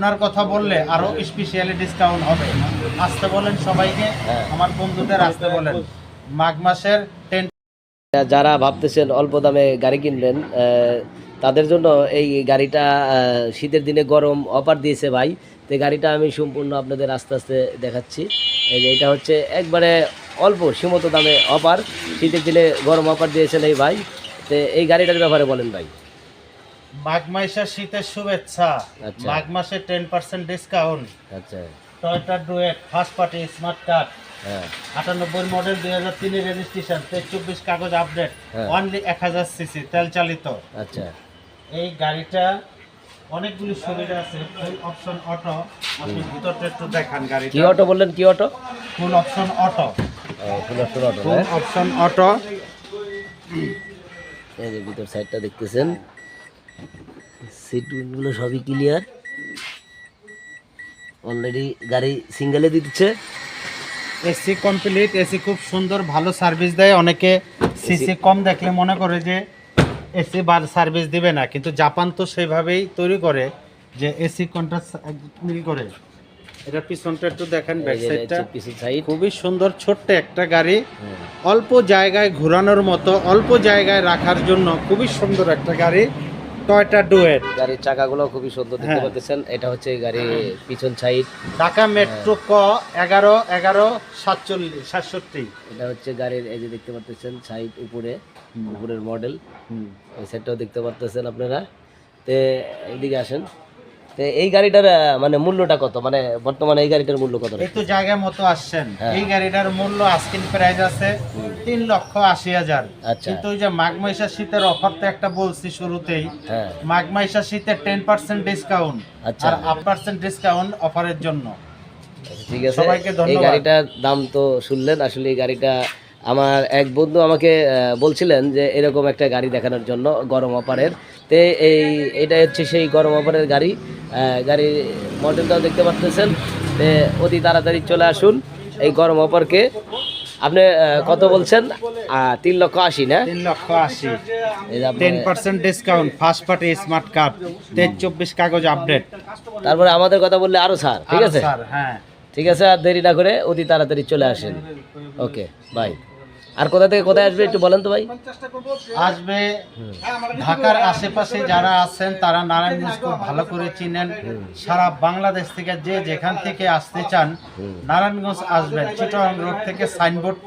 আপনার কথা বললে আরও স্পেশালি ডিসকাউন্ট হবে। আসতে বলেন সবাইকে হ্যাঁ। আমার বন্ধুদের আসতে বলেন। মাঘ মাসের টেন যারা ভাবতেছেন অল্প দামে গাড়ি কিনবেন তাদের জন্য এই গাড়িটা শীতের দিনে গরম অফার দিয়েছে ভাই। তো গাড়িটা আমি সম্পূর্ণ আপনাদের আস্তে আস্তে দেখাচ্ছি। এই যে এটা হচ্ছে একবারে অল্প সীমিত দামে অফার। শীতের দিনে গরম অফার দিয়েছেন এই ভাই। তো এই গাড়িটার ব্যাপারে বলেন ভাই। মাঘ মাসের শীতের শুভেচ্ছা। মাঘ মাসে টেন পার্সেন্ট ডিসকাউন্ট আচ্ছা। Toyota Duet first party smart card হ্যাঁ। আটানব্বই মডেল দুই হাজার তিনের রেজিস্ট্রেশন চব্বিশ কাগজ আপডেট হ্যাঁ। অনলি এক হাজার সিসি তেল চালিত। আচ্ছা। এই গাড়িটা অনেকগুলি সুবিধা আছে। ফুল অপশন অটো আপনি ভিতরটা একটু দেখান কি গাড়িটা অটো বললেন? কি অটো ফুল অপশন অটো ফুলার অটো ফুল অপশন অটো এই যে ভিতর সাইডটা দেখতেছেন। সিটগুলো সবই ক্লিয়ার অলরেডি গাড়ি সিঙ্গেলে দিচ্ছে। এসি কমপ্লিট এসি খুব সুন্দর ভালো সার্ভিস দেয়। অনেকে সিসি কম দেখলে মনে করে যে এসি বার সার্ভিস দিবে না। কিন্তু জাপান তো সেইভাবেই তৈরি করে যে এসি কন্ট্রাক্ট মিল করে। এটা পিছনটা একটু দেখেন ব্যাক সাইডটা সাইড খুবই সুন্দর ছোট্ট একটা গাড়ি। অল্প জায়গায় ঘোরানোর মতো অল্প জায়গায় রাখার জন্য খুবই সুন্দর একটা গাড়ি। Toyota Duet. গাড়ির চাকাগুলো খুবই সুন্দর দেখতে হ্যাঁ। পাচ্ছেন। এটা হচ্ছে গাড়ি পিছন সাইড। ঢাকা মেট্রো ক এগারো এগারো সাতচল্লিশ সাতষট্টি। এটা হচ্ছে গাড়ির এই যে দেখতে পাচ্ছেন সাইড উপরে উপরের মডেল ওই সাইডটাও দেখতে পাচ্ছেন আপনারা। তে এদিকে আসেন। এই গাড়িটার মানে মূল্যটা কত? মানে বর্তমানে এই গাড়িটার মূল্য কত তো জায়গা মতো আসছেন। হ্যাঁ। এই গাড়িটার মূল্য আস্কিন প্রাইস আছে তিন লক্ষ আশি হাজার। আচ্ছা। কিন্তু ওই যে মাঘ মাইশা শীতের অফার তো একটা বলছি শুরুতেই। হ্যাঁ। মাঘ মাইশা শীতের টেন পার্সেন্ট ডিসকাউন্ট আচ্ছা। আর আট পার্সেন্ট ডিসকাউন্ট অফারের জন্য। ঠিক আছে। সবাইকে এই গাড়িটার দাম তো শুনলেন। আসলে এই গাড়িটা আমার এক বন্ধু আমাকে বলছিলেন যে এরকম একটা গাড়ি দেখানোর জন্য গরম অফারের তে এই এটা হচ্ছে সেই গরম অফারের গাড়ি। গাড়ির মডেলটাও দেখতে পাচ্ছেন। অতি তাড়াতাড়ি চলে আসুন এই গরম অপরকে। আপনি কত বলছেন? তিন লক্ষ আশি না? তিন লক্ষ আশি। Ten percent discount first party smart card তেইশ চব্বিশ কাগজ আপডেট তারপরে আমাদের কথা বললে আরও স্যার ঠিক আছে? হ্যাঁ। ঠিক আছে আর দেরি না করে অতি তাড়াতাড়ি চলে আসেন। ওকে বাই আর কোথা থেকে কোথায় আসবে একটু বলেন তো ভাই। আসবে ঢাকার আশেপাশে যারা আছেন তারা নারায়ণগঞ্জ খুব ভালো করে চিনেন। সারা বাংলাদেশ থেকে যে যেখান থেকে আসতে চান নারায়ণগঞ্জ আসবেন। চিটং রোড থেকে সাইনবোর্ড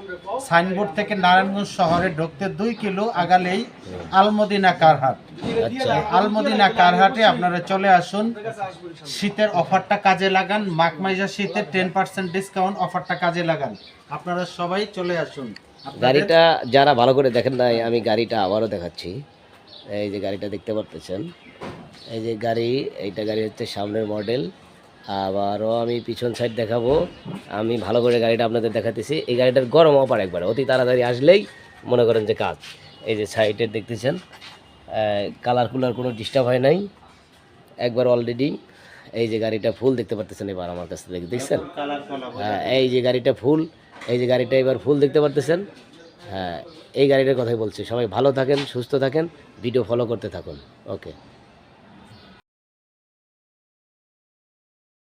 সাইনবোর্ড থেকে নারায়ণগঞ্জ শহরে ঢুকতে দুই কিলো আগালেই আলমদিনা কারহাট আচ্ছা। আলমদিনা কারহাটে আপনারা চলে আসুন। শীতের অফারটা কাজে লাগান। মাঘ মাইজা শীতের টেন পার্সেন্ট ডিসকাউন্ট অফারটা কাজে লাগান। আপনারা সবাই চলে আসুন। গাড়িটা যারা ভালো করে দেখেন নাই, আমি গাড়িটা আবারও দেখাচ্ছি। এই যে গাড়িটা দেখতে পারতেছেন। এই যে গাড়ি, এইটা গাড়ি হচ্ছে সামনের মডেল। আবারও আমি পিছন সাইড দেখাবো। আমি ভালো করে গাড়িটা আপনাদের দেখাতেছি। এই গাড়িটার গরম অপার একবার, অতি তাড়াতাড়ি আসলেই মনে করেন যে কাজ। এই যে সাইডের দেখতেছেন কালার কুলার কোনো ডিস্টার্ব হয় নাই। একবার অলরেডি এই যে গাড়িটা ফুল দেখতে পারতেছেন এবার আমার কাছে থেকে দেখছেন? হ্যাঁ এই যে গাড়িটা ফুল এই যে গাড়িটা এবার ফুল দেখতে পারতেছেন। হ্যাঁ এই গাড়িটার কথাই বলছি সবাই ভালো থাকেন সুস্থ থাকেন ভিডিও ফলো করতে থাকুন। ওকে